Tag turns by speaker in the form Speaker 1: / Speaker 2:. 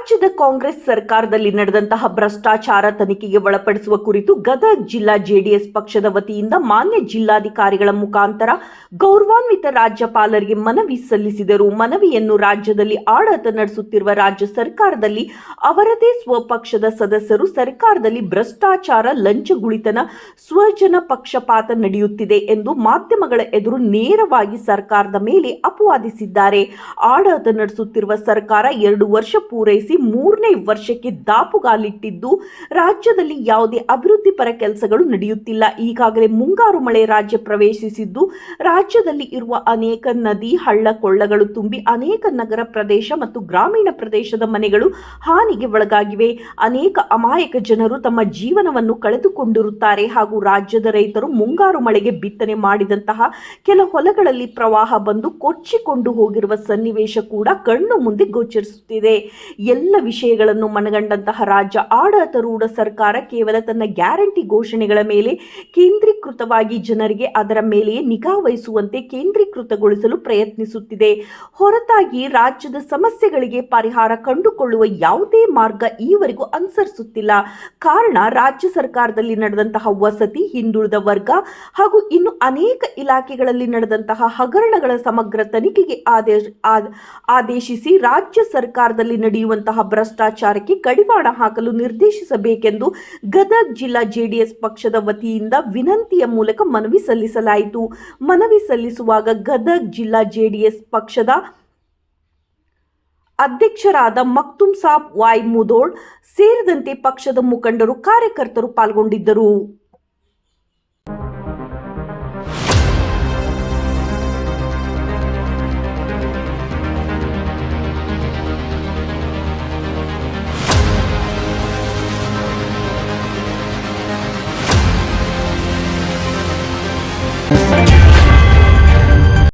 Speaker 1: ರಾಜ್ಯದ ಕಾಂಗ್ರೆಸ್ ಸರ್ಕಾರದಲ್ಲಿ ನಡೆದಂತಹ ಭ್ರಷ್ಟಾಚಾರ ತನಿಖೆಗೆ ಒಳಪಡಿಸುವ ಕುರಿತು ಗದಗ ಜಿಲ್ಲಾ ಜೆಡಿಎಸ್ ಪಕ್ಷದ ವತಿಯಿಂದ ಮಾನ್ಯ ಜಿಲ್ಲಾಧಿಕಾರಿಗಳ ಮುಖಾಂತರ ಗೌರವಾನ್ವಿತ ರಾಜ್ಯಪಾಲರಿಗೆ ಮನವಿ ಸಲ್ಲಿಸಿದರು. ಮನವಿಯನ್ನು ರಾಜ್ಯದಲ್ಲಿ ಆಡಳಿತ ನಡೆಸುತ್ತಿರುವ ರಾಜ್ಯ ಸರ್ಕಾರದಲ್ಲಿ ಅವರದೇ ಸ್ವಪಕ್ಷದ ಸದಸ್ಯರು ಸರ್ಕಾರದಲ್ಲಿ ಭ್ರಷ್ಟಾಚಾರ, ಲಂಚಗುಳಿತನ, ಸ್ವಜನ ಪಕ್ಷಪಾತ ನಡೆಯುತ್ತಿದೆ ಎಂದು ಮಾಧ್ಯಮಗಳ ಎದುರು ನೇರವಾಗಿ ಸರ್ಕಾರದ ಮೇಲೆ ಅಪವಾದಿಸಿದ್ದಾರೆ. ಆಡಳಿತ ನಡೆಸುತ್ತಿರುವ ಸರ್ಕಾರ ಎರಡು ವರ್ಷ ಪೂರೈಸಿ ಮೂರನೇ ವರ್ಷಕ್ಕೆ ದಾಪುಗಾಲಿಟ್ಟಿದ್ದು, ರಾಜ್ಯದಲ್ಲಿ ಯಾವುದೇ ಅಭಿವೃದ್ಧಿ ಪರ ಕೆಲಸಗಳು ನಡೆಯುತ್ತಿಲ್ಲ. ಈಗಾಗಲೇ ಮುಂಗಾರು ಮಳೆ ರಾಜ್ಯ ಪ್ರವೇಶಿಸಿದ್ದು, ರಾಜ್ಯದಲ್ಲಿ ಇರುವ ಅನೇಕ ನದಿ, ಹಳ್ಳ, ಕೊಳ್ಳಗಳು ತುಂಬಿ ಅನೇಕ ನಗರ ಪ್ರದೇಶ ಮತ್ತು ಗ್ರಾಮೀಣ ಪ್ರದೇಶದ ಮನೆಗಳು ಹಾನಿಗೆ ಒಳಗಾಗಿವೆ. ಅನೇಕ ಅಮಾಯಕ ಜನರು ತಮ್ಮ ಜೀವನವನ್ನು ಕಳೆದುಕೊಂಡಿರುತ್ತಾರೆ ಹಾಗೂ ರಾಜ್ಯದ ರೈತರು ಮುಂಗಾರು ಮಳೆಗೆ ಬಿತ್ತನೆ ಮಾಡಿದಂತಹ ಕೆಲ ಹೊಲಗಳಲ್ಲಿ ಪ್ರವಾಹ ಬಂದು ಕೊಚ್ಚಿಕೊಂಡು ಹೋಗಿರುವ ಸನ್ನಿವೇಶ ಕೂಡ ಕಣ್ಣು ಮುಂದೆ ಗೋಚರಿಸುತ್ತಿದೆ. ಎಲ್ಲ ವಿಷಯಗಳನ್ನು ಮನಗಂಡಂತಹ ರಾಜ್ಯ ಆಡಳಿತರೂಢ ಸರ್ಕಾರ ಕೇವಲ ತನ್ನ ಗ್ಯಾರಂಟಿ ಘೋಷಣೆಗಳ ಮೇಲೆ ಕೇಂದ್ರೀಕೃತವಾಗಿ ಜನರಿಗೆ ಅದರ ಮೇಲೆಯೇ ನಿಗಾ ವಹಿಸುವಂತೆ ಕೇಂದ್ರೀಕೃತಗೊಳಿಸಲು ಪ್ರಯತ್ನಿಸುತ್ತಿದೆ. ಹೊರತಾಗಿ ರಾಜ್ಯದ ಸಮಸ್ಯೆಗಳಿಗೆ ಪರಿಹಾರ ಕಂಡುಕೊಳ್ಳುವ ಯಾವುದೇ ಮಾರ್ಗ ಈವರೆಗೂ ಅನುಸರಿಸುತ್ತಿಲ್ಲ. ಕಾರಣ ರಾಜ್ಯ ಸರ್ಕಾರದಲ್ಲಿ ನಡೆದಂತಹ ವಸತಿ, ಹಿಂದುಳಿದ ವರ್ಗ ಹಾಗೂ ಇನ್ನು ಅನೇಕ ಇಲಾಖೆಗಳಲ್ಲಿ ನಡೆದಂತಹ ಹಗರಣಗಳ ಸಮಗ್ರ ತನಿಖೆಗೆ ಆದೇಶ, ಆದ್- ಆದೇಶಿಸಿ ರಾಜ್ಯ ಸರ್ಕಾರದಲ್ಲಿ ನಡೆಯುವಂತಹ ಭ್ರಷ್ಟಾಚಾರಕ್ಕೆ ಕಡಿವಾಣ ಹಾಕಲು ನಿರ್ದೇಶಿಸಬೇಕೆಂದು ಗದಗ್ ಜಿಲ್ಲಾ ಜೆಡಿಎಸ್ ಪಕ್ಷದ ವತಿಯಿಂದ ವಿನಂತಿಯ ಮೂಲಕ ಮನವಿ ಸಲ್ಲಿಸಲಾಯಿತು. ಮನವಿ ಸಲ್ಲಿಸುವಾಗ ಗದಗ್ ಜಿಲ್ಲಾ ಜೆಡಿಎಸ್ ಪಕ್ಷದ ಅಧ್ಯಕ್ಷರಾದ ಮಕ್ತುಮ್ ಸಾಬ್ ವಾಯ್ ಮುದೋಳ್ ಸೇರಿದಂತೆ ಪಕ್ಷದ ಮುಖಂಡರು ಕಾರ್ಯಕರ್ತರು ಪಾಲ್ಗೊಂಡಿದ್ದರು.